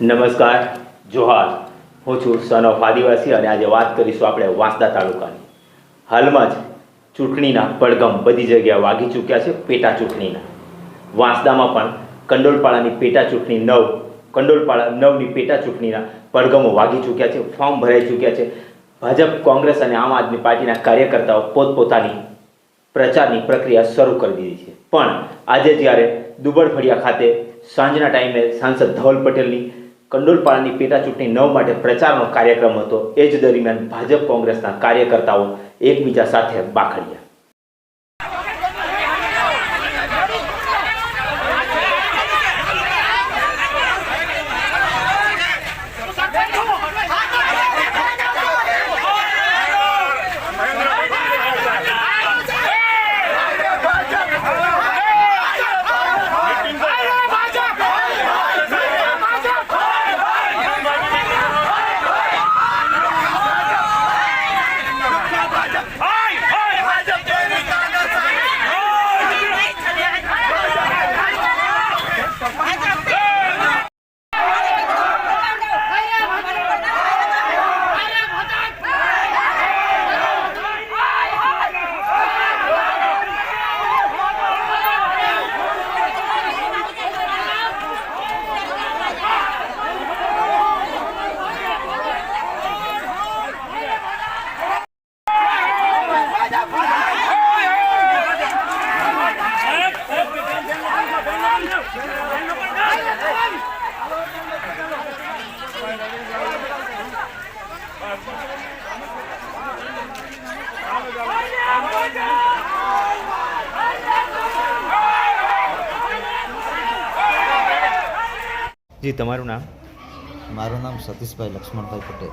નમસ્કાર, જોહાર. હું છું સન ઓફ આદિવાસી અને આજે વાત કરીશું આપણે વાંસદા તાલુકાની. હાલમાં જ ચૂંટણીના પડગમ બધી જગ્યાએ વાગી ચૂક્યા છે પેટા ચૂંટણીના. વાંસદામાં પણ કંડોલપાળાની પેટા ચૂંટણી નવ કંડોલપાળા નવની પેટા ચૂંટણીના પડગમો વાગી ચૂક્યા છે, ફોર્મ ભરાઈ ચૂક્યા છે. ભાજપ, કોંગ્રેસ અને આમ આદમી પાર્ટીના કાર્યકર્તાઓ પોતપોતાની પ્રચારની પ્રક્રિયા શરૂ કરી દીધી છે. પણ આજે જ્યારે દુબળફળિયા ખાતે સાંજના ટાઈમે સાંસદ ધવલ પટેલની કંડોલપાડાની પેટા ચૂંટણી નવ માટે પ્રચારનો કાર્યક્રમ હતો. એ જ દરમિયાન ભાજપ કોંગ્રેસના કાર્યકર્તાઓ એકબીજા સાથે બાખડ્યા. જી તમારું નામ? મારું નામ સતીશભાઈ લક્ષ્મણભાઈ પટેલ.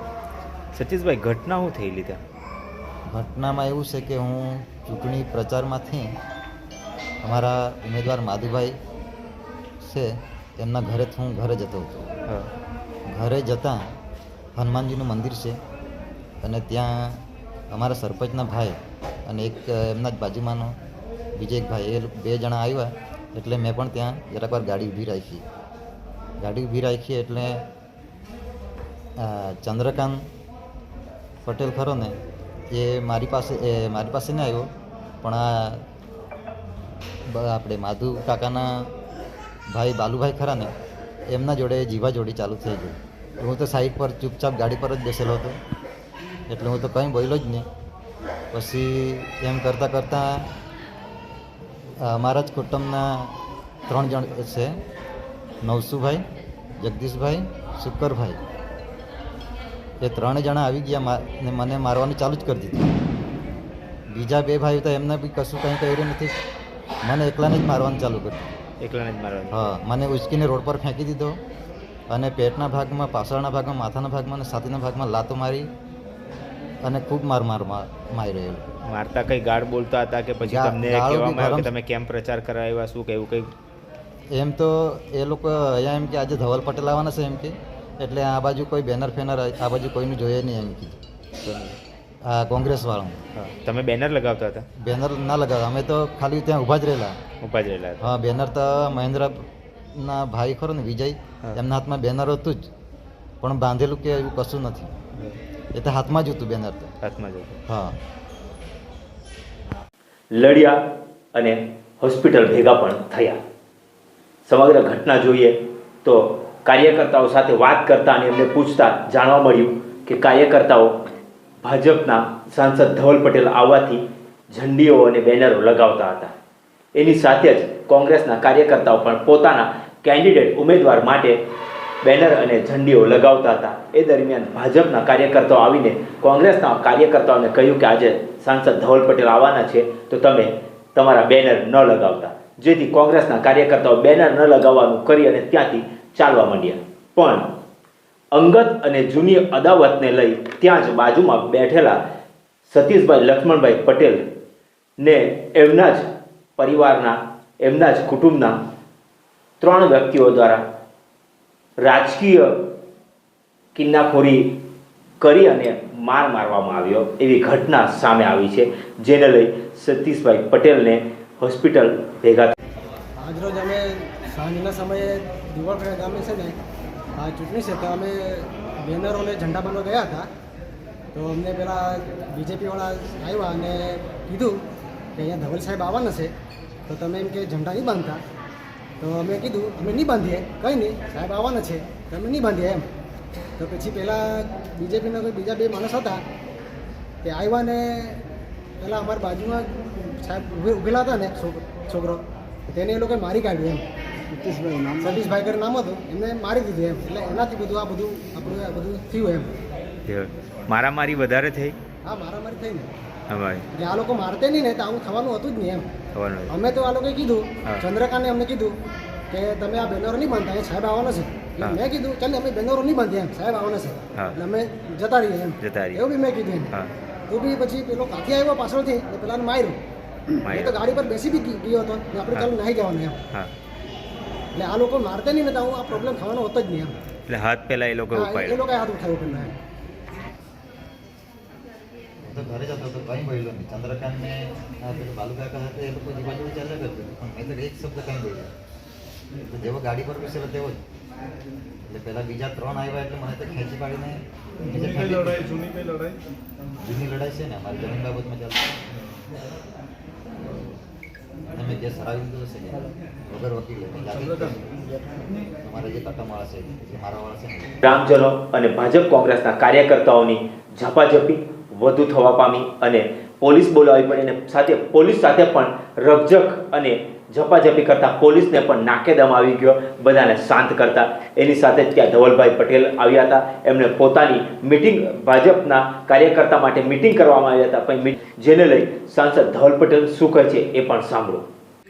સતીશભાઈ ઘટના હું થયેલી ત્યાં? ઘટનામાં એવું છે કે હું ચૂંટણી પ્રચારમાંથી અમારા ઉમેદવાર માધુભાઈ છે એમના ઘરેથી હું ઘરે જતો હતો. ઘરે જતાં હનુમાનજીનું મંદિર છે અને ત્યાં અમારા સરપંચના ભાઈ અને એક એમના જ બાજુમાંનો બીજો એક ભાઈ એ બે જણા આવ્યા એટલે મેં પણ ત્યાં જરાક વાર ગાડી ઊભી રાખી. ગાડી ઊભી રાખી એટલે ચંદ્રકાંત પટેલ ખરો ને, એ મારી પાસે, એ મારી પાસે ન આવ્યો. પણ આ આપણે માધુ કાકાના ભાઈ, બાલુભાઈ ખરા ને, એમના જોડે જીવા જોડી ચાલુ થઈ ગઈ. હું તો સાઈડ પર ચૂપચાપ ગાડી પર જ બેસેલો હતો. એટલે હું તો કંઈ બોલ્યો જ નહીં. પછી એમ કરતાં કરતાં અમારા જ કુટુંબના ત્રણ જણ છે. નવસુભાઈ જગદીશભાઈ શુકરભાઈ એ ત્રણ જણા આવી ગયા ને મને મારવાનું ચાલુ જ કરી દીધું. બીજા બે ભાઈઓ તો એમને બી કશું કંઈ કર્યું નથી. મને એકલાને જ મારવાનું ચાલુ કર્યું. એકલાને જ મારવાનું? હા મને ઉચકીને રોડ પર ફેંકી દીધો અને પેટના ભાગમાં પાછળના ભાગમાં માથાના ભાગમાં અને છાતીના ભાગમાં લાતો મારી અને ખૂબ માર માર મારી રહ્યો. મારતા કઈ ગાળ બોલતા હતા કે પછી તમને કહેવામાં આવ્યું કે તમે કેમ પ્રચાર કરાવ્યા શું કે એવું કઈ એમ તો એ લોકો અહીંયા એમ કે આજે ધવલ પટેલ આવવાના છે એમ કે. એટલે આ બાજુ કોઈ બેનર ફેનર આ બાજુ કોઈનું જોઈએ નહીં એમ કે. આ કોંગ્રેસવાળું હા. તમે બેનર લગાવતા હતા? બેનર ના લગાવતા અમે તો ખાલી ત્યાં ઊભા જ રહેલા. ઊભા જ રહેલા હા બેનર તો મહેન્દ્રના ભાઈ ખરો ને વિજય એમના હાથમાં બેનર હતું જ. પણ બાંધેલું કે એવું કશું નથી. એ તો હાથમાં જ હતું બેનર તો. હાથમાં જ હતું. હા. લડ્યા અને હોસ્પિટલ ભેગા પણ થયા. સમગ્ર ઘટના જોઈએ તો કાર્યકર્તાઓ સાથે વાત કરતા અને એમને પૂછતા જાણવા મળ્યું કે કાર્યકર્તાઓ ભાજપના સાંસદ ધવલ પટેલ આવવાથી ઝંડીઓ અને બેનરો લગાવતા હતા. એની સાથે જ કોંગ્રેસના કાર્યકર્તાઓ પણ પોતાના કેન્ડિડેટ ઉમેદવાર માટે બેનર અને ઝંડીઓ લગાવતા હતા. એ દરમિયાન ભાજપના કાર્યકર્તાઓ આવીને કોંગ્રેસના કાર્યકર્તાઓને કહ્યું કે આજે સાંસદ ધવલ પટેલ આવવાના છે, તો તમે તમારા બેનર ન લગાવતા. જેથી કોંગ્રેસના કાર્યકર્તાઓ બેનર ન લગાવવાનું કરી અને ત્યાંથી ચાલવા માંડ્યા. પણ અંગત અને જૂની અદાવતને લઈ ત્યાં જ બાજુમાં બેઠેલા સતીશભાઈ લક્ષ્મણભાઈ પટેલ ને એમના જ પરિવારના, એમના જ કુટુંબના ત્રણ વ્યક્તિઓ દ્વારા રાજકીય કિન્નાખોરી કરી અને માર મારવામાં આવ્યો એવી ઘટના સામે આવી છે, જેને લઈ સતીશભાઈ પટેલને હોસ્પિટલ ભેગા આજરોજ અમે સાંજના સમયે દિવાળખડા ગામે છે ને, આ ચૂંટણી છે તો અમે બેનરોને ઝંડા બનવા ગયા હતા. તો અમને પેલા બીજેપીવાળા આવ્યા અને કીધું કે અહીંયા ધવલ સાહેબ આવવાના છે. તો તમે એમ કે ઝંડા નહીં બાંધતા. તો અમે કીધું, અમે નહીં બાંધીએ, કંઈ નહીં, સાહેબ આવવાના છે, તો અમે નહીં બાંધીએ એમ. તો પછી પહેલાં બીજેપીના કોઈ બીજા બે માણસ હતા તે આવ્યા ને પહેલાં અમારી બાજુમાં સાહેબ ઉભેલા ઊભેલા હતા ને છોક- છોકરો. તેને એ લોકોએ મારી કાઢ્યું એમ. સતીશભાઈ નામ સતીશભાઈ કરે નામ હતું. એમને મારી દીધું એમ. એટલે એનાથી બધું આ બધું આપણું આ બધું થયું એમ. મારામારી વધારે થઈ? હા મારામારી થઈ ને. એટલે આ લોકો મારતે નહીં ને તો આવું થવાનું હતું જ નહીં એમ. અમે તો આ લોકોએ કીધું ચંદ્રકાને ચંદ્રકાંતને અમને કીધું કે તમે આ બેનરો નહીં બાંધતા એ સાહેબ આવવાનો છે. મેં કીધું ચાલ અમે બેનરો નહીં બાંધીએ એમ. સાહેબ આવવાના છે. એટલે અમે જતા રહીએ એમ. જતા રહીએ. એવું બી મેં કીધું એમ. તો બી પછી પેલો કાકી આવ્યો પાછળથી ને પેલાને માર્યો. એ માર્યો. તો ગાડી પર બેસી બી ગઈ- ગયો હતો. ને આપણે હા. ચાલુ નાહી જવાનું એમ. હા. એટલે આ લોકો મારતે નહીં ને તો આવું આ પ્રોબ્લેમ થવાનો હોતો જ નહીં એમ. એટલે હાથ પહેલા એ લોકો હા, એ- એ ઉપાડ્યો લોકોએ હાથ ઉઠાવ્યો પેલા એમ હું તો ઘરે જતો હતો કંઈ બોલ્યો નહીં. ચંદ્રકાંતને આ પેલું બાલુ કાકા હતા એ લોકો જે બાજુ ચાલ્યા કરતું. પણ મેં તો એક શબ્દ કંઈ બોલ્યો. તો જેવો ગાડી પર બેસેલો તેવો જ. એટલે પેલા બીજા ત્રણ આવ્યા એટલે મને તો ખેંચી પાડીને બીજે ફેંકી દીધો. જૂની લડાઈ છે ને અમારી જમીન બાબતમાં ચાલતી. અને જે સરાવી દીધું છે વગર વકીલે જાતે જ કટમવાળા છે મારા મારાવાળા છે અને ભાજપ કોંગ્રેસના કાર્યકર્તાઓની ઝપાઝપી વધુ થવા પામી અને પોલીસ બોલાવી પડી અને સાથે, પોલીસ સાથે પણ રકઝક અને ઝપાઝપી કરતા પોલીસને પણ નાકેદમ આવી ગયો. બધાને શાંત કરતા. એની સાથે જ ત્યાં ધવલભાઈ પટેલ આવ્યા હતા. એમણે પોતાની મિટિંગ ભાજપના કાર્યકર્તા માટે મિટિંગ કરવામાં આવ્યા હતા. પણ જેને લઈ સાંસદ ધવલ પટેલ શું કહે છે એ પણ સાંભળો.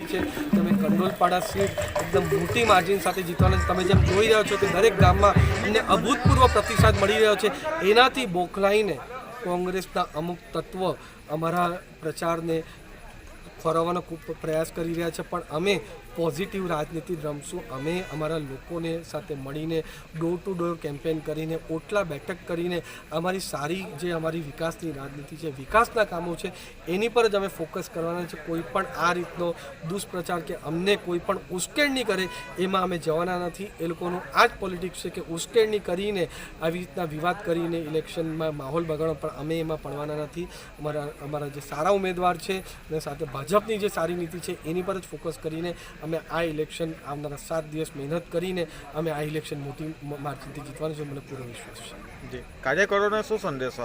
છે. તમે કંડોલપાડા સીટ એકદમ મોટી માર્જિન સાથે જીતવાના તમે જેમ જોઈ રહ્યો છો કે દરેક ગામમાં અમને અભૂતપૂર્વ પ્રતિસાદ મળી રહ્યો છે. એનાથી બોખલાઈને કોંગ્રેસના અમુક તત્વ અમારા પ્રચારને ફરવાનો ખૂબ પ્રયાસ કરી રહ્યા છે. પણ અમે પોઝિટિવ રાજનીતિ રમશું. અમે અમારા લોકોને સાથે મળીને ડોર ટુ ડોર કેમ્પેન કરીને, ઓટલા બેઠક કરીને, અમારી સારી જે અમારી વિકાસની રાજનીતિ છે, વિકાસના કામો છે, એની પર જ અમે ફોકસ કરવાના છે. કોઈ પણ આ રીતનો દુષ્પ્રચાર કે અમને કોઈ પણ ઉશ્કેરણી કરે, એમાં અમે જવાના નથી. એ લોકોનું આ જ પોલિટિક્સ છે કે ઉશ્કેરણી કરીને, આવી રીતના વિવાદ કરીને ઇલેક્શનમાં માહોલ બગાડો, પણ અમે એમાં પડવાના નથી. અમારા અમારા જે સારા ઉમેદવાર છે અને સાથે ભાજપની જે સારી નીતિ છે, એની પર જ ફોકસ કરીને અમે આ ઇલેક્શન આવનારા સાત દિવસ મહેનત કરીને અમે આ ઇલેક્શન મોટી માર્જિનથી જીતવાનું છે મને પૂરો વિશ્વાસ છે. જી. કાર્યકરોને શું સંદેશો